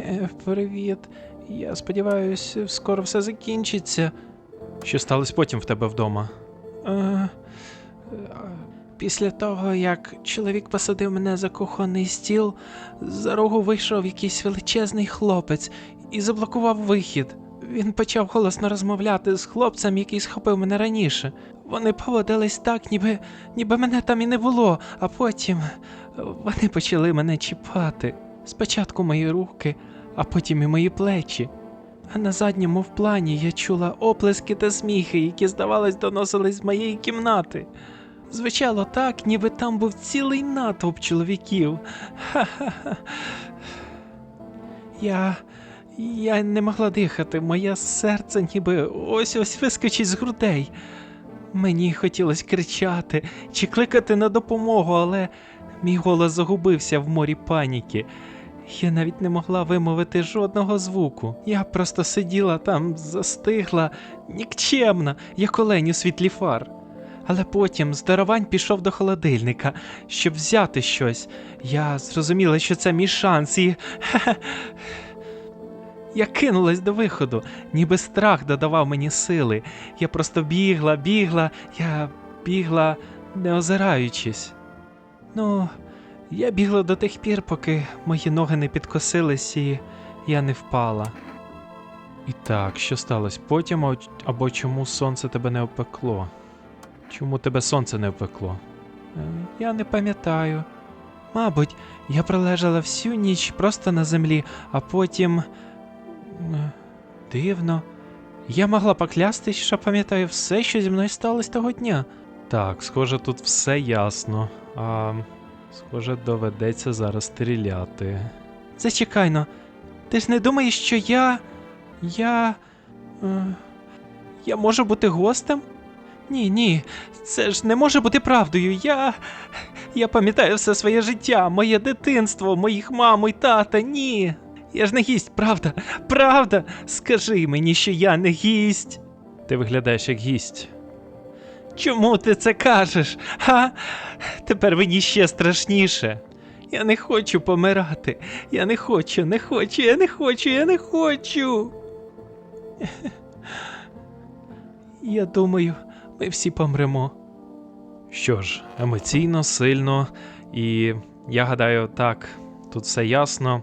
Е, Привіт. Я сподіваюся, скоро все закінчиться. Що сталося потім в тебе вдома? Е, е, після того, як чоловік посадив мене за кухонний стіл, за рогу вийшов якийсь величезний хлопець і заблокував вихід. Він почав голосно розмовляти з хлопцем, який схопив мене раніше. Вони поводились так, ніби, ніби мене там і не було, а потім вони почали мене чіпати. Спочатку мої руки, а потім і мої плечі. А на задньому в плані я чула оплески та сміхи, які, здавалось, доносились з моєї кімнати. Звучало так, ніби там був цілий натовп чоловіків. Ха-ха-ха. Я. Я не могла дихати, моє серце ніби ось ось вискочить з грудей. Мені хотілося кричати чи кликати на допомогу, але мій голос загубився в морі паніки. Я навіть не могла вимовити жодного звуку. Я просто сиділа там, застигла, нікчемна, як олень у світлі фар. Але потім з здарувань пішов до холодильника, щоб взяти щось. Я зрозуміла, що це мій шанс, і. Я кинулась до виходу, ніби страх додавав мені сили. Я просто бігла, бігла, я бігла, не озираючись. Ну, я бігла до тих пір, поки мої ноги не підкосились і я не впала. І так, що сталося потім, або чому сонце тебе не опекло? Чому тебе сонце не опекло? Е, Я не пам'ятаю. Мабуть, я пролежала всю ніч просто на землі, а потім. Е, Дивно. Я могла поклястись, що пам'ятаю все, що зі мною сталося того дня. Так, схоже, тут все ясно. А, схоже, доведеться зараз стріляти. Зачекай но. Ти ж не думаєш, що я. Я. Е, я можу бути гостем? Ні, ні, це ж не може бути правдою. Я. Я пам'ятаю все своє життя, моє дитинство, моїх маму і тата. Ні. Я ж не гість, правда? Правда? Скажи мені, що я не гість. Ти виглядаєш як гість. Чому ти це кажеш? Га? Тепер мені ще страшніше. Я не хочу помирати. Я не хочу, не хочу, я не хочу, я не хочу. Я думаю, ми всі помремо. Що ж, емоційно, сильно, і я гадаю, так, тут все ясно.